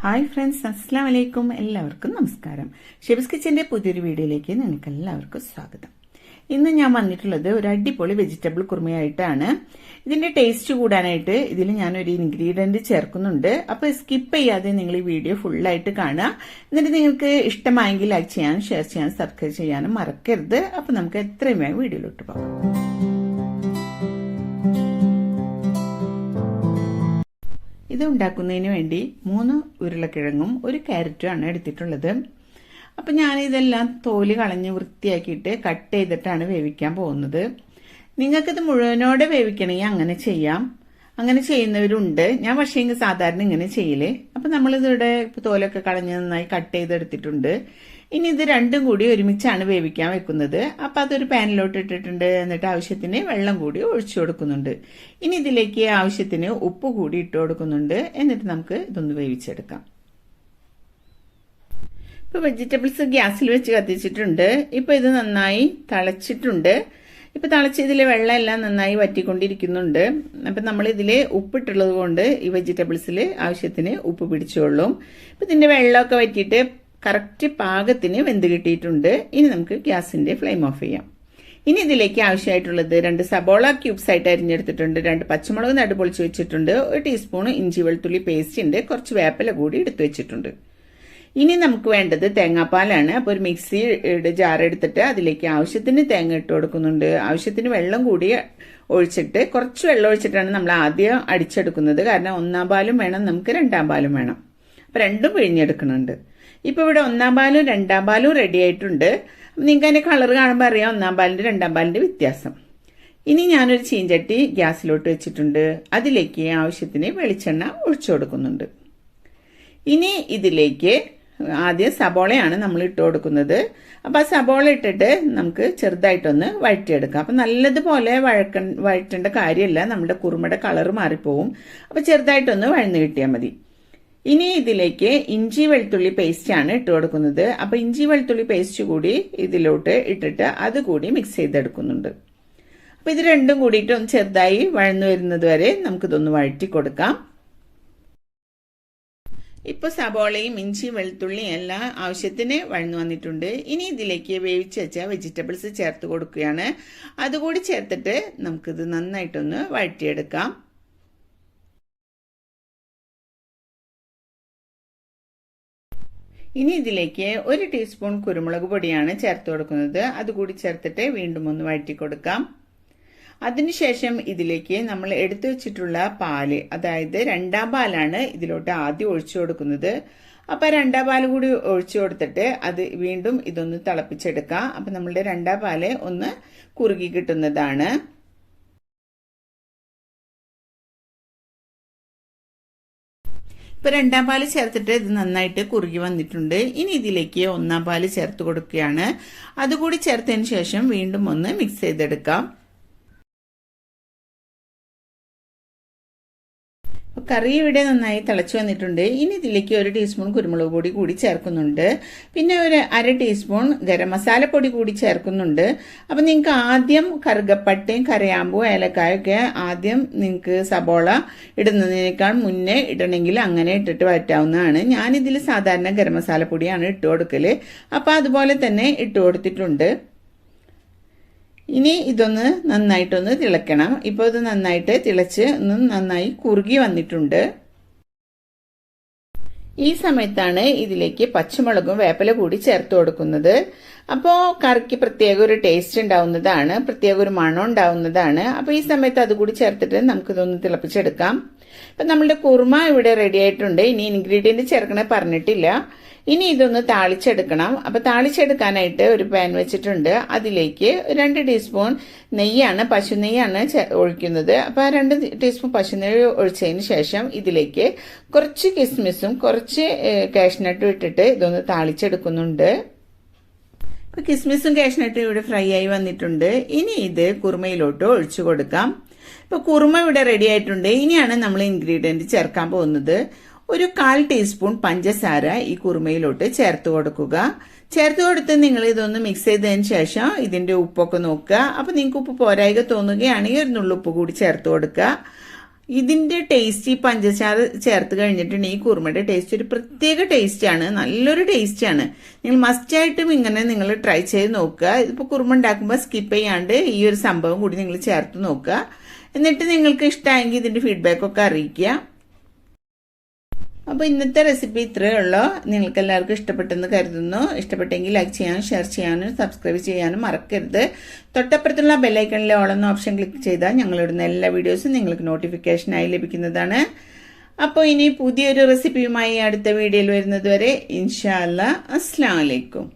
Hi friends അസ്സാം വലൈക്കും എല്ലാവർക്കും നമസ്കാരം. ഷെബിസ് കിച്ചന്റെ പുതിയൊരു വീഡിയോയിലേക്ക് നിങ്ങൾക്ക് എല്ലാവർക്കും സ്വാഗതം. ഇന്ന് ഞാൻ വന്നിട്ടുള്ളത് ഒരു അടിപൊളി വെജിറ്റബിൾ കുറുമയായിട്ടാണ്. ഇതിന്റെ ടേസ്റ്റ് കൂടാനായിട്ട് ഇതിൽ ഞാൻ ഒരു ഇൻഗ്രീഡിയന്റ് ചേർക്കുന്നുണ്ട്. അപ്പോൾ സ്കിപ്പ് ചെയ്യാതെ നിങ്ങൾ ഈ വീഡിയോ ഫുള്ളായിട്ട് കാണുക. എന്നിട്ട് നിങ്ങൾക്ക് ഇഷ്ടമായെങ്കിൽ ലൈക്ക് ചെയ്യാനും ഷെയർ ചെയ്യാനും സബ്സ്ക്രൈബ് ചെയ്യാനും മറക്കരുത്. അപ്പോൾ നമുക്ക് എത്രയും വേഗം വീഡിയോയിലോട്ട് പോകാം. ഇത് ഉണ്ടാക്കുന്നതിന് വേണ്ടി മൂന്ന് ഉരുളക്കിഴങ്ങും ഒരു ക്യാരറ്റും ആണ് എടുത്തിട്ടുള്ളത്. അപ്പം ഞാനിതെല്ലാം തോൽ കളഞ്ഞ് വൃത്തിയാക്കിയിട്ട് കട്ട് ചെയ്തിട്ടാണ് വേവിക്കാൻ പോകുന്നത്. നിങ്ങൾക്കിത് മുഴുവനോടെ വേവിക്കണമെങ്കിൽ അങ്ങനെ ചെയ്യാം. അങ്ങനെ ചെയ്യുന്നവരുണ്ട്. ഞാൻ പക്ഷേ സാധാരണ ഇങ്ങനെ ചെയ്യലേ. അപ്പം നമ്മളിതിവിടെ തോലൊക്കെ കളഞ്ഞ് നന്നായി കട്ട് ചെയ്തെടുത്തിട്ടുണ്ട്. ഇനി ഇത് രണ്ടും കൂടി ഒരുമിച്ചാണ് വേവിക്കാൻ വെക്കുന്നത്. അപ്പം അതൊരു പാനിലോട്ട് ഇട്ടിട്ടുണ്ട്. എന്നിട്ട് ആവശ്യത്തിന് വെള്ളം കൂടി ഒഴിച്ചു കൊടുക്കുന്നുണ്ട്. ഇനി ഇതിലേക്ക് ആവശ്യത്തിന് ഉപ്പ് കൂടി ഇട്ട് കൊടുക്കുന്നുണ്ട്. എന്നിട്ട് നമുക്ക് ഇതൊന്ന് വേവിച്ചെടുക്കാം. ഇപ്പോൾ വെജിറ്റബിൾസ് ഗ്യാസിൽ വെച്ച് കത്തിച്ചിട്ടുണ്ട്. ഇപ്പോൾ ഇത് നന്നായി തിളച്ചിട്ടുണ്ട്. ഇപ്പോൾ തളച്ച് ഇതിലെ വെള്ളം എല്ലാം നന്നായി വറ്റിക്കൊണ്ടിരിക്കുന്നുണ്ട്. അപ്പം നമ്മൾ ഇതിൽ ഉപ്പിട്ടുള്ളത് കൊണ്ട് ഈ വെജിറ്റബിൾസിൽ ആവശ്യത്തിന് ഉപ്പ് പിടിച്ചോളും. ഇപ്പം ഇതിന്റെ വെള്ളമൊക്കെ വറ്റിയിട്ട് കറക്റ്റ് പാകത്തിന് വെന്ത് കിട്ടിയിട്ടുണ്ട്. ഇനി നമുക്ക് ഗ്യാസിന്റെ ഫ്ലെയിം ഓഫ് ചെയ്യാം. ഇനി ഇതിലേക്ക് ആവശ്യമായിട്ടുള്ളത് രണ്ട് സബോള ക്യൂബ്സ് ആയിട്ട് അരിഞ്ഞെടുത്തിട്ടുണ്ട്. രണ്ട് പച്ചമുളക് നടുപൊളിച്ച് വെച്ചിട്ടുണ്ട്. ഒരു ടീസ്പൂൺ ഇഞ്ചി വെളുത്തുള്ളി പേസ്റ്റ് ഉണ്ട്. കുറച്ച് വേപ്പില കൂടി എടുത്തു വെച്ചിട്ടുണ്ട്. ഇനി നമുക്ക് വേണ്ടത് തേങ്ങാപ്പാലാണ്. അപ്പോൾ ഒരു മിക്സിയുടെ ജാർ എടുത്തിട്ട് അതിലേക്ക് ആവശ്യത്തിന് തേങ്ങ ഇട്ട് കൊടുക്കുന്നുണ്ട്. ആവശ്യത്തിന് വെള്ളം കൂടി ഒഴിച്ചിട്ട് കുറച്ച് വെള്ളം ഒഴിച്ചിട്ടാണ് നമ്മൾ ആദ്യം അടിച്ചെടുക്കുന്നത്. കാരണം ഒന്നാം പാലും വേണം നമുക്ക് രണ്ടാം പാലും വേണം. അപ്പം രണ്ടും പിഴിഞ്ഞെടുക്കുന്നുണ്ട്. ഇപ്പൊ ഇവിടെ ഒന്നാം പാലും രണ്ടാം പാലും റെഡി ആയിട്ടുണ്ട്. നിങ്ങൾക്ക് അതിന്റെ കളർ കാണുമ്പോൾ അറിയാം ഒന്നാം പാലിന്റെ രണ്ടാം പാലിന്റെ വ്യത്യാസം. ഇനി ഞാനൊരു ചീഞ്ചട്ടി ഗ്യാസിലോട്ട് വെച്ചിട്ടുണ്ട്. അതിലേക്ക് ആവശ്യത്തിന് വെളിച്ചെണ്ണ ഒഴിച്ചു കൊടുക്കുന്നുണ്ട്. ഇനി ഇതിലേക്ക് ആദ്യം സബോളയാണ് നമ്മൾ ഇട്ട് കൊടുക്കുന്നത്. അപ്പോൾ ആ സബോള ഇട്ടിട്ട് നമുക്ക് ചെറുതായിട്ടൊന്ന് വഴറ്റിയെടുക്കാം. അപ്പം നല്ലതുപോലെ വഴക്ക വഴറ്റേണ്ട കാര്യമല്ല. നമ്മുടെ കുറുമയുടെ കളർ മാറിപ്പോവും. അപ്പോൾ ചെറുതായിട്ടൊന്ന് വഴന്ന് കിട്ടിയാൽ മതി. ഇനി ഇതിലേക്ക് ഇഞ്ചി വെളുത്തുള്ളി പേസ്റ്റ് ആണ് ഇട്ട് കൊടുക്കുന്നത്. അപ്പൊ ഇഞ്ചി വെളുത്തുള്ളി പേസ്റ്റ് കൂടി ഇതിലോട്ട് ഇട്ടിട്ട് അത് കൂടി മിക്സ് ചെയ്തെടുക്കുന്നുണ്ട്. അപ്പൊ ഇത് രണ്ടും കൂടിയിട്ട് ഒന്ന് ചെറുതായി വഴന്നു വരുന്നത് വരെ നമുക്കിതൊന്ന് വഴറ്റി കൊടുക്കാം. ഇപ്പോൾ സബോളയും ഇഞ്ചി വെളുത്തുള്ളിയും എല്ലാം ആവശ്യത്തിന് വഴന്നു വന്നിട്ടുണ്ട്. ഇനി ഇതിലേക്ക് വേവിച്ച് വെച്ച വെജിറ്റബിൾസ് ചേർത്ത് കൊടുക്കുകയാണ്. അതുകൂടി ചേർത്തിട്ട് നമുക്കിത് നന്നായിട്ടൊന്ന് വഴറ്റിയെടുക്കാം. ഇനി ഇതിലേക്ക് ഒരു ടീസ്പൂൺ കുരുമുളക് പൊടിയാണ് ചേർത്ത് കൊടുക്കുന്നത്. അതുകൂടി ചേർത്തിട്ട് വീണ്ടും ഒന്ന് വഴറ്റി കൊടുക്കാം. അതിനുശേഷം ഇതിലേക്ക് നമ്മൾ എടുത്തു വെച്ചിട്ടുള്ള പാൽ അതായത് രണ്ടാം പാലാണ് ഇതിലോട്ട് ആദ്യം ഒഴിച്ചു കൊടുക്കുന്നത്. അപ്പൊ രണ്ടാം പാൽ കൂടി ഒഴിച്ചു കൊടുത്തിട്ട് അത് വീണ്ടും ഇതൊന്ന് തിളപ്പിച്ചെടുക്കാം. അപ്പൊ നമ്മളുടെ രണ്ടാം പാൽ ഒന്ന് കുറുകി കിട്ടുന്നതാണ്. ഇപ്പൊ രണ്ടാം പാൽ ചേർത്തിട്ട് ഇത് നന്നായിട്ട് കുറുകി വന്നിട്ടുണ്ട്. ഇനി ഇതിലേക്ക് ഒന്നാം പാൽ ചേർത്ത് കൊടുക്കുകയാണ്. അതുകൂടി ചേർത്തതിന് ശേഷം വീണ്ടും ഒന്ന് മിക്സ് ചെയ്തെടുക്കാം. കറി ഇവിടെ നന്നായി തിളച്ചു വന്നിട്ടുണ്ട്. ഇനി ഇതിലേക്ക് ഒരു ടീസ്പൂൺ കുരുമുളക് പൊടി കൂടി ചേർക്കുന്നുണ്ട്. പിന്നെ ഒരു അര ടീസ്പൂൺ ഗരം മസാലപ്പൊടി കൂടി ചേർക്കുന്നുണ്ട്. അപ്പം നിങ്ങൾക്ക് ആദ്യം കറുകപ്പട്ടയും കരയാമ്പൂ ഏലക്കായൊക്കെ ആദ്യം നിങ്ങൾക്ക് സബോള ഇടുന്നതിനേക്കാൾ മുന്നേ ഇടണമെങ്കിൽ അങ്ങനെ ഇട്ടിട്ട് വറ്റാവുന്നതാണ് ഞാനിതിൽ സാധാരണ ഗരം മസാലപ്പൊടിയാണ് ഇട്ട് കൊടുക്കൽ അപ്പം അതുപോലെ തന്നെ ഇട്ട് കൊടുത്തിട്ടുണ്ട്. ഇനി ഇതൊന്ന് നന്നായിട്ടൊന്ന് തിളക്കണം. ഇപ്പോൾ ഇത് നന്നായിട്ട് തിളച്ച് ഒന്ന് നന്നായി കുറുകി വന്നിട്ടുണ്ട്. ഈ സമയത്താണ് ഇതിലേക്ക് പച്ചമുളകും വേപ്പില കൂടി ചേർത്ത് കൊടുക്കുന്നത്. അപ്പോൾ കറിക്ക് പ്രത്യേക ഒരു ടേസ്റ്റ് ഉണ്ടാവുന്നതാണ് പ്രത്യേക ഒരു മണം ഉണ്ടാവുന്നതാണ്. അപ്പോൾ ഈ സമയത്ത് അതുകൂടി ചേർത്തിട്ട് നമുക്കിതൊന്ന് തിളപ്പിച്ചെടുക്കാം. ഇപ്പം നമ്മളുടെ കുറുമ ഇവിടെ റെഡി ആയിട്ടുണ്ട്. ഇനി ഇൻഗ്രീഡിയന്റ് ചേർക്കണേ പറഞ്ഞിട്ടില്ല. ഇനി ഇതൊന്ന് താളിച്ചെടുക്കണം. അപ്പൊ താളിച്ചെടുക്കാനായിട്ട് ഒരു പാൻ വെച്ചിട്ടുണ്ട്. അതിലേക്ക് രണ്ട് ടീസ്പൂൺ നെയ്യാണ് പശു നെയ്യാണ് ഒഴിക്കുന്നത്. അപ്പൊ ആ രണ്ട് ടീസ്പൂൺ പശു നെയ്യ് ഒഴിച്ചതിന് ശേഷം ഇതിലേക്ക് കുറച്ച് കിസ്മിസും കുറച്ച് കാഷ്നട്ടും ഇട്ടിട്ട് ഇതൊന്ന് താളിച്ചെടുക്കുന്നുണ്ട്. ഇപ്പൊ കിസ്മിസും കാഷ്നട്ടും ഇവിടെ ഫ്രൈ ആയി വന്നിട്ടുണ്ട്. ഇനി ഇത് കുറുമയിലോട്ട് ഒഴിച്ചു കൊടുക്കാം. ഇപ്പൊ കുറുമ ഇവിടെ റെഡി ആയിട്ടുണ്ട്. ഇനിയാണ് നമ്മൾ ഇൻഗ്രീഡിയന്റ് ചേർക്കാൻ പോകുന്നത്. ഒരു കാൽ ടീസ്പൂൺ പഞ്ചസാര ഈ കുറുമയിലോട്ട് ചേർത്ത് കൊടുക്കുക. ചേർത്ത് കൊടുത്ത് നിങ്ങൾ ഇതൊന്ന് മിക്സ് ചെയ്തതിന് ശേഷം ഇതിന്റെ ഉപ്പൊക്കെ നോക്കുക. അപ്പോൾ നിങ്ങൾക്ക് ഉപ്പ് പോരായിക തോന്നുകയാണെങ്കിൽ ഒരു നുള്ളുപ്പ് കൂടി ചേർത്ത് കൊടുക്കുക. ഇതിന്റെ ടേസ്റ്റ് ഈ പഞ്ചസാര ചേർത്ത് കഴിഞ്ഞിട്ടുണ്ടെങ്കിൽ ഈ കുറുമയുടെ ടേസ്റ്റ് ഒരു പ്രത്യേക ടേസ്റ്റാണ് നല്ലൊരു ടേസ്റ്റാണ് നിങ്ങൾ മസ്റ്റായിട്ടും ഇങ്ങനെ നിങ്ങൾ ട്രൈ ചെയ്ത് നോക്കുക. ഇതിപ്പോൾ കുറുമ ഉണ്ടാക്കുമ്പോൾ സ്കിപ്പ് ചെയ്യാണ്ട് ഈ ഒരു സംഭവം കൂടി നിങ്ങൾ ചേർത്ത് നോക്കുക. എന്നിട്ട് നിങ്ങൾക്ക് ഇഷ്ടമായെങ്കിൽ ഇതിന്റെ ഫീഡ്ബാക്ക് ഒക്കെ അറിയിക്കുക. അപ്പോൾ ഇന്നത്തെ റെസിപ്പി ഇത്രയേ ഉള്ളൂ. നിങ്ങൾക്ക് എല്ലാവർക്കും ഇഷ്ടപ്പെട്ടെന്ന് കരുതുന്നു. ഇഷ്ടപ്പെട്ടെങ്കിൽ ലൈക്ക് ചെയ്യാനും ഷെയർ ചെയ്യാനും സബ്സ്ക്രൈബ് ചെയ്യാനും മറക്കരുത്. തൊട്ടപ്പുറത്തുള്ള ബെല്ലൈക്കണിലെ ഓളെന്ന ഓപ്ഷൻ ക്ലിക്ക് ചെയ്താൽ ഞങ്ങളിടുന്ന എല്ലാ വീഡിയോസും നിങ്ങൾക്ക് നോട്ടിഫിക്കേഷനായി ലഭിക്കുന്നതാണ്. അപ്പോൾ ഇനി പുതിയൊരു റെസിപ്പിയുമായി അടുത്ത വീഡിയോയിൽ വരുന്നത് വരെ ഇൻഷാ അല്ലാ അസ്സാം വലൈക്കും